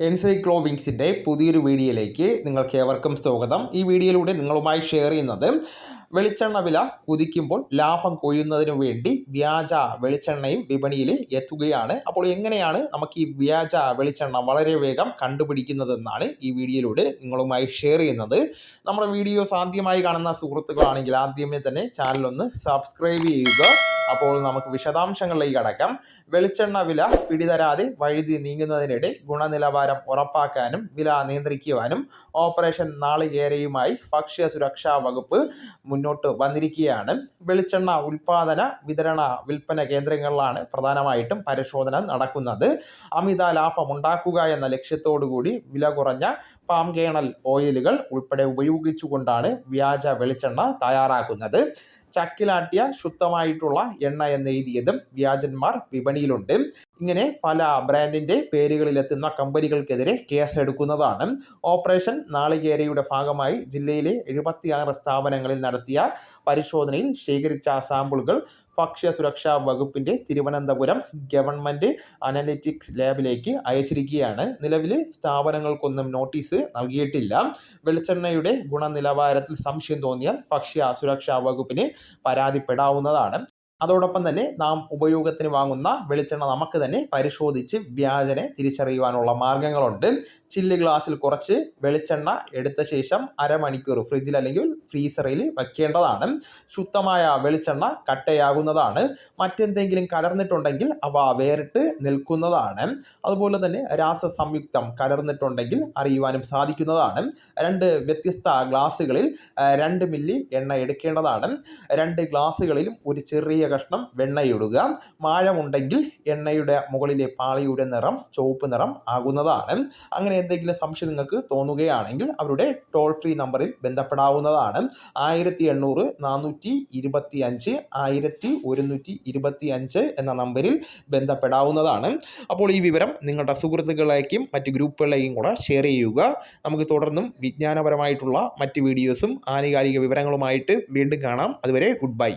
എൻസൈക്ലോവിങ്സിന്റെ പുതിയൊരു വീഡിയോയിലേക്ക് നിങ്ങൾക്ക് ഏവർക്കും സ്വാഗതം. ഈ വീഡിയോയിലൂടെ നിങ്ങളുമായി ഷെയർ ചെയ്യുന്നത് വെളിച്ചെണ്ണ വില കുതിക്കുമ്പോൾ ലാഭം കൊയ്യുന്നതിനു വേണ്ടി വ്യാജ വെളിച്ചെണ്ണയും വിപണിയിൽ എത്തുകയാണ്. അപ്പോൾ എങ്ങനെയാണ് നമുക്ക് ഈ വ്യാജ വെളിച്ചെണ്ണ വളരെ വേഗം കണ്ടുപിടിക്കുന്നതെന്നാണ് ഈ വീഡിയോയിലൂടെ നിങ്ങളുമായി ഷെയർ ചെയ്യുന്നത്. നമ്മുടെ വീഡിയോസ് ആദ്യമായി കാണുന്ന സുഹൃത്തുക്കളാണെങ്കിൽ ആദ്യമേ തന്നെ ചാനലൊന്ന് സബ്സ്ക്രൈബ് ചെയ്യുക. അപ്പോൾ നമുക്ക് വിശദാംശങ്ങളിലേക്ക് കടക്കാം. വെളിച്ചെണ്ണ വില പിടിതരാതെ വഴുതി നീങ്ങുന്നതിനിടെ ഗുണനിലവാരം ഉറപ്പാക്കാനും വില നിയന്ത്രിക്കുവാനും ഓപ്പറേഷൻ നാളികേരയുമായി ഭക്ഷ്യ സുരക്ഷാ വകുപ്പ് മുന്നോട്ട് വന്നിരിക്കുകയാണ്. വെളിച്ചെണ്ണ ഉൽപാദന വിതരണ വിൽപ്പന കേന്ദ്രങ്ങളിലാണ് പ്രധാനമായിട്ടും പരിശോധന നടക്കുന്നത്. അമിത ലാഭം ഉണ്ടാക്കുക എന്ന ലക്ഷ്യത്തോടുകൂടി വില കുറഞ്ഞ പാം കേണൽ ഓയിലുകൾ ഉൾപ്പെടെ ഉപയോഗിച്ചുകൊണ്ടാണ് വ്യാജ വെളിച്ചെണ്ണ തയ്യാറാക്കുന്നത്. ചക്കിലാട്ടിയ ശുദ്ധമായിട്ടുള്ള എണ്ണ എന്ന് എഴുതിയതും വ്യാജന്മാർ വിപണിയിലുണ്ട്. ഇങ്ങനെ പല ബ്രാൻഡിന്റെ പേരുകളിലെത്തുന്ന കമ്പനികൾക്കെതിരെ കേസ് എടുക്കുന്നതാണ് ഓപ്പറേഷൻ നാളികേരയുടെ ഭാഗമായി ജില്ലയിലെ എഴുപത്തിയാറ് സ്ഥാപനങ്ങളിൽ നടത്തിയ പരിശോധനയിൽ ശേഖരിച്ച സാമ്പിളുകൾ ഭക്ഷ്യ സുരക്ഷാ വകുപ്പിന്റെ തിരുവനന്തപുരം ഗവൺമെന്റ് അനലിറ്റിക്സ് ലാബിലേക്ക് അയച്ചിരിക്കുകയാണ്. നിലവിൽ സ്ഥാപനങ്ങൾക്കൊന്നും നോട്ടീസ് നൽകിയിട്ടില്ല. വെളിച്ചെണ്ണയുടെ ഗുണനിലവാരത്തിൽ സംശയം തോന്നിയാൽ ഭക്ഷ്യ സുരക്ഷാ വകുപ്പിന് പരാതിപ്പെടാവുന്നതാണ്. അതോടൊപ്പം തന്നെ നാം ഉപയോഗത്തിന് വാങ്ങുന്ന വെളിച്ചെണ്ണ നമുക്ക് തന്നെ പരിശോധിച്ച് വ്യാജനെ തിരിച്ചറിയുവാനുള്ള മാർഗങ്ങളുണ്ട്. ചില്ല് ഗ്ലാസ്സിൽ കുറച്ച് വെളിച്ചെണ്ണ എടുത്ത ശേഷം അരമണിക്കൂർ ഫ്രിഡ്ജിൽ അല്ലെങ്കിൽ ഫ്രീസറിൽ വയ്ക്കേണ്ടതാണ്. ശുദ്ധമായ വെളിച്ചെണ്ണ കട്ടയാകുന്നതാണ്. മറ്റെന്തെങ്കിലും കലർന്നിട്ടുണ്ടെങ്കിൽ അവ വേറിട്ട് നിൽക്കുന്നതാണ്. അതുപോലെ തന്നെ രാസ സംയുക്തം കലർന്നിട്ടുണ്ടെങ്കിൽ അറിയുവാനും സാധിക്കുന്നതാണ്. രണ്ട് വ്യത്യസ്ത ഗ്ലാസ്സുകളിൽ രണ്ട് മില്ലി എണ്ണ എടുക്കേണ്ടതാണ്. രണ്ട് ഗ്ലാസ്സുകളിലും ഒരു ചെറിയ കഷ്ണം വെണ്ണയിടുക. മാഴമുണ്ടെങ്കിൽ എണ്ണയുടെ മുകളിലെ പാളിയുടെ നിറം ചുവപ്പ് നിറം ആകുന്നതാണ്. അങ്ങനെ എന്തെങ്കിലും സംശയം നിങ്ങൾക്ക് തോന്നുകയാണെങ്കിൽ അവരുടെ ടോൾ ഫ്രീ നമ്പറിൽ ബന്ധപ്പെടാവുന്നതാണ്. ആയിരത്തി എണ്ണൂറ് നാനൂറ്റി ഇരുപത്തി അഞ്ച് ആയിരത്തി ഒരുന്നൂറ്റി ഇരുപത്തി അഞ്ച് എന്ന നമ്പറിൽ ബന്ധപ്പെടാവുന്നതാണ്. അപ്പോൾ ഈ വിവരം നിങ്ങളുടെ സുഹൃത്തുക്കളിലേക്കും മറ്റ് ഗ്രൂപ്പുകളിലേക്കും കൂടെ ഷെയർ ചെയ്യുക. നമുക്ക് തുടർന്നും വിജ്ഞാനപരമായിട്ടുള്ള മറ്റ് വീഡിയോസും ആനുകാലിക വിവരങ്ങളുമായിട്ട് വീണ്ടും കാണാം. അതുവരെ ഗുഡ് ബൈ